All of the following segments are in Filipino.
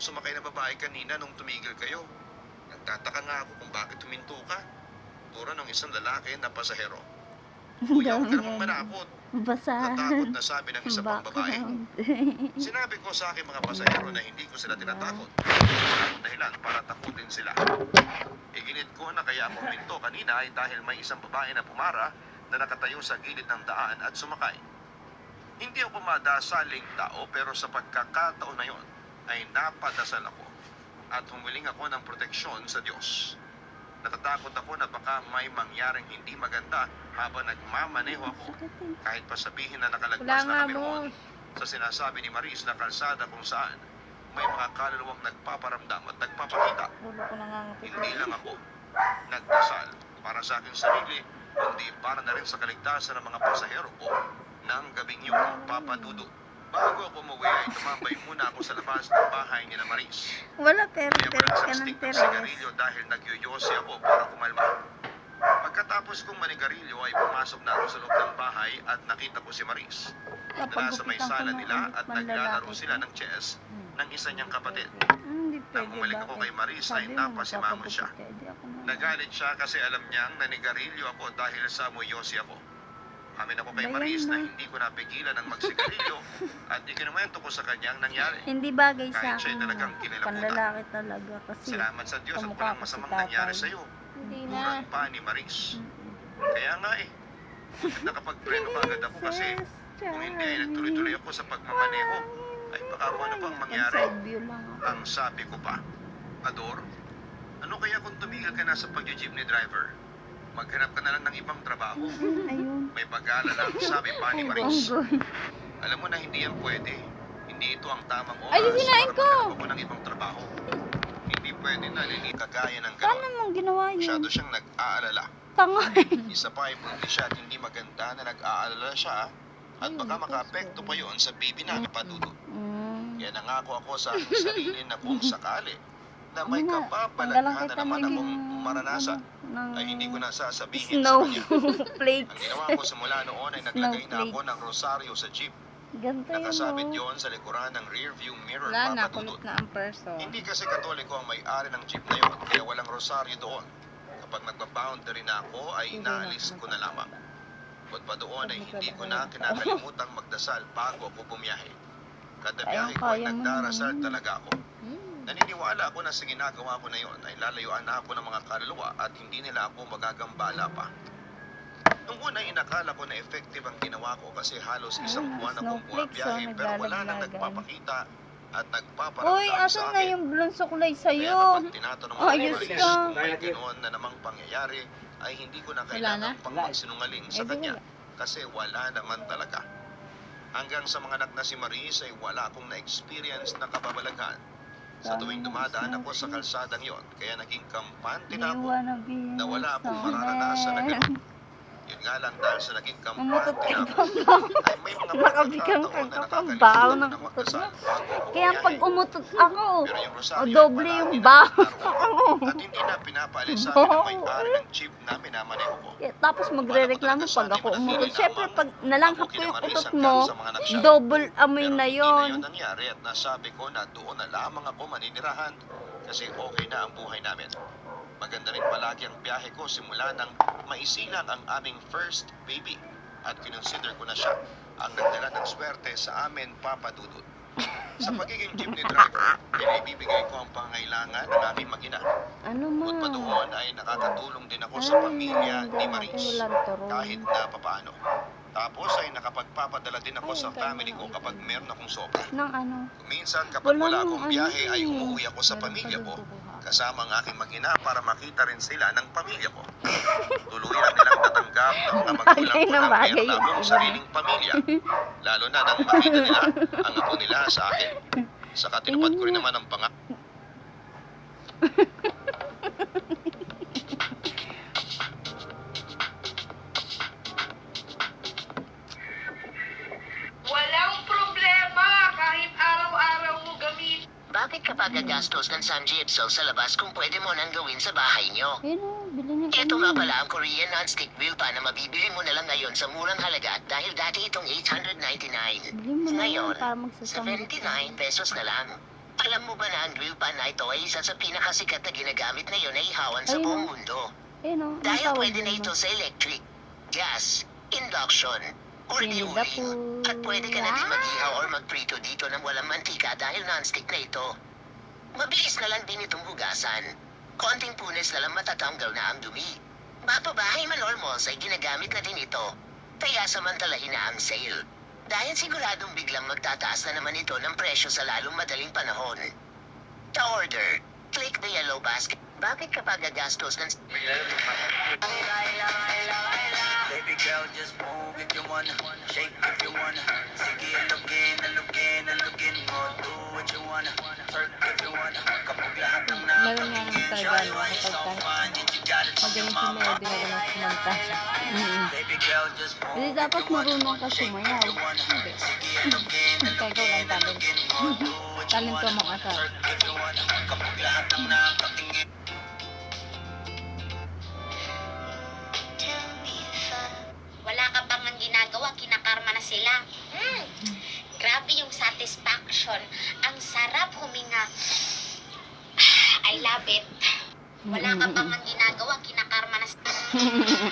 akong sumakay na babae kanina nung tumigil kayo. Nagtataka nga ako kung bakit huminto ka. Puro ng isang lalaki na pasahero. Kuya, huwag ka namang manakot. Basa. Natakot na sabi ng isa pang babae. Sinabi ko sa aking mga pasahero na hindi ko sila tinatakot. Ang dahilan para takutin sila. Iginit ko na kaya ako huminto kanina ay dahil may isang babae na pumara na nakatayo sa gilid ng daan at sumakay. Hindi ako madasaling tao pero sa pagkakataon na yon ay napadasal ako at humiling ako ng proteksyon sa Diyos. Natatakot ako na baka may mangyaring hindi maganda habang nagmamaneho ako kahit pa sabihin na nakalagpas na kami mo. roon sa sinasabi ni Maris na kalsada kung saan may mga kaluluwang nagpaparamdam at nagpapakita. Hindi lang ako nagdasal para sa aking sarili, kundi para na rin sa kaligtasan ng mga pasahero ko ng gabing yun, Papa Dudu. Bago ako umuwi ay tumambay muna ako sa labas ng bahay ni na Maris. Wala pero pero ka ng teres. sigarilyo dahil nagyoyosi ako para kumalma. Pagkatapos kong manigarilyo ay pumasok na ako sa loob ng bahay at nakita ko si Maris. Na nasa may sala nila at naglalaro sila ng chess ng isa niyang kapatid. Hindi Nang pwede bumalik ako bakit? kay Maris ay Sabi mo, napasimamo siya. magpapagupit ka, edi ako na- Nagalit siya kasi alam niyang nanigarilyo ako dahil sa amoyosi ako. Amin ako kay Bayan Maris na na. hindi ko napigilan ang magsigarilyo at ikinuwento ko sa kanyang nangyari. Hindi bagay sa Kahit siya'y akin. talagang kinilabutan. Panlalaki talaga kasi. Salamat sa Diyos at kamukha walang ko si masamang tatay. nangyari sa iyo. Hindi na. Kurang pa ni Maris. Kaya nga eh. Nakapagpreno ka agad ako kasi kung hindi ay nagtuloy-tuloy ako sa pagmamaneho ay baka kung ano pang mangyari. Side view lang ako. Ang sabi ko pa, Ador, ano kaya kung tumigil ka na sa pag-jeepney driver? Maghanap ka na lang ng ibang trabaho. Ayun. May pag-aalala lang sabi pa ni Maris. Onggoy. Alam mo na hindi yan pwede. Hindi ito ang tamang oras Ay, sisinain para ko! maghanap ako ng ibang trabaho. Hindi pwede na nini kagaya ng Paano gano'n. mo ginawa yun? Masyado siyang nag-aalala. Tanga. Isa pa ay bunti siya at hindi maganda na nag-aalala siya at baka makaapekto pa yon sa baby na padudo. Mm. Kaya nangako ako sa aking sarili na kung sakali na may Ano na, kapapalalhan tanggalan na naman ng- akong maranasan ng- ay hindi ko na sasabihin Snow sa kanya. flakes. Ang ginawa ko simula noon ay naglagay na ako ng rosaryo sa jeep. Ganito yun, Nakasabit no? yon sa likuran ng rear view mirror Wala na, kulot na ang person. Hindi kasi katoliko ang may-ari ng jeep na yon, kaya walang rosaryo doon. Kapag nagpa-boundary na ako, ay inaalis ko na lamang. Bukod pa doon ay hindi ko na kinakalimutang magdasal bago ako bumiyahe. Kada biyahe ko ay nagdarasal talaga ako. Naniniwala ako na sa ginagawa ko na yon ay lalayuan na ako ng mga kaluluwa at hindi nila ako magagambala pa. Nung una inakala ko na effective ang ginawa ko kasi halos isang Ah, buwan akong snowflakes, bumabiyahe oh, pero wala nang nagpapakita at nagpaparamdam Uy, sa asan na yung blong suklay sa'yo? tinatanong ni Ayos ka. kung may ganoon na namang pangyayari, ay hindi ko na kailangan pang magsinungaling Eh, sa di kanya. Kasi wala naman talaga. Hanggang sa mga anak na si Maris ay wala akong na-experience na kababalaghan. Sa tuwing dumadaan ako sa kalsadang yon, kaya naging kampante na ako na wala akong mararanasan na gano'n. Yun nga lang dahil sa naging kampante ako, ay may mga Nakabigyan pagkakataon ka na ka pang baho ng magdasal mo. ako Kaya pag umutot ako, o doble yung baho. naroon. At hindi na pinapaalis sa akin ang may-ari ng jeep na minamaneho ko. Tapos magre-reklamo pag ako umutot. Siyempre, pag nalanghap ko yung utot mo, double amoy na Pero hindi na yun yon. nangyari at nasabi ko na doon na lamang ako maninirahan kasi okay na ang buhay namin. Maganda rin palagi ang biyahe ko simula nang maisilang ang aming first baby at kinonsider ko na siya ang nagdala ng swerte sa amin papadudot. Sa pagiging jeepney driver, pinibibigay ko ang pangailangan ng aming magina. Ano Bukod pa ma? doon ay nakakatulong din ako sa pamilya ni Maris Kahit kahit na papaano. Tapos ay nakapagpapadala din ako sa family ko kapag meron akong sobra. Ng ano? Minsan kapag Wala wala nang akong ano biyahe ay umuwi ako sa Meron pamilya pa ko dito? Kasama ang aking mag-ina para makita rin sila ng pamilya ko. Tuluyan nilang tatanggap ng mga magulang ko na na meron yung akong sariling pamilya. Lalo na nang makita nila ang apo nila sa akin. Saka tinupad ko rin naman ang pangako. Bakit kapag gagastos ng Sanjipso sa labas kung pwede mo nang gawin sa bahay nyo? Ayun o, bili niya Ito nga pala ang Korean non-stick grill pa na mabibili mo na lang ngayon sa murang halaga dahil dati itong 899. Bili mo na yan Ngayon, para magsasama. 79 pesos na lang. Alam mo ba na ang grill pan na ito ay isa sa pinakasikat na ginagamit ngayon na ihawan sa Ayun, buong oh. mundo? Eh no, ang Dahil tawag pwede na ito sa electric, gas, induction, or Singapore. diuling. At pwede ka na din mag-ihaw or magprito dito ng walang mantika dahil non-stick na ito. Mabilis na lang din itong hugasan. Konting punes na lang matatanggal na ang dumi. Mapabahay man malls ay ginagamit na din ito. Kaya samantalahin na ang sale. Dahil siguradong biglang magtataas na naman ito ng presyo sa lalong madaling panahon. To order, click the yellow basket. Bakit kapag gagastos ng Baby girl, just move if you wanna, shake if you wanna. Talaga, show you no, why you're so kapag ka- Magaling si na ganun kumanta. Mm-mm. Baby girl, just move Hindi if dapat marunong ka sumayaw. Hindi. Ikaw lang talent. Talent ko mga asal. Wala ka bang ang ginagawa, kinakarma na sila. Hmm. Grabe yung satisfaction. Ang sarap huminga. I love it. Wala ka bang ang ginagawa, kinakarma na sila.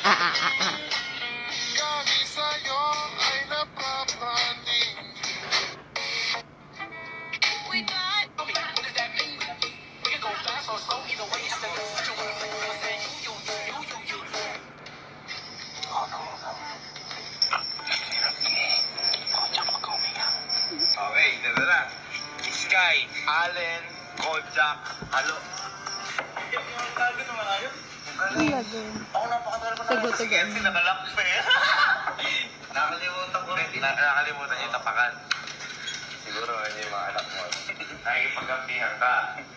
Ah, ah, ah, ah. Okay, dito na. Sky, Allen, Kojak, Halo. Ang lagay. Ako napakatagal ko Tugo, tugo. Kasi nakalak pa eh. nakalimutan ko rin. Na, nakalimutan niya tapakan. Siguro hindi yung mga anak mo. Nakikipagkampihan ka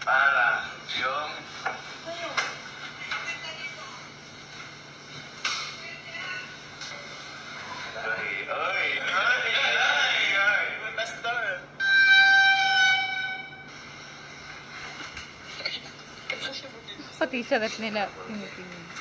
para yung Pati sa rep nila. tinitingnan.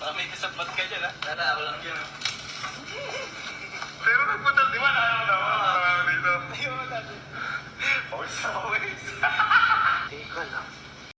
Baka may kasabot ka dyan ah. Tara, ako lang yun. Pero nagpunta, di ba? Nakayaw na ako. Nakayaw dito. Di ba natin? Pawis na pawis. Teka lang.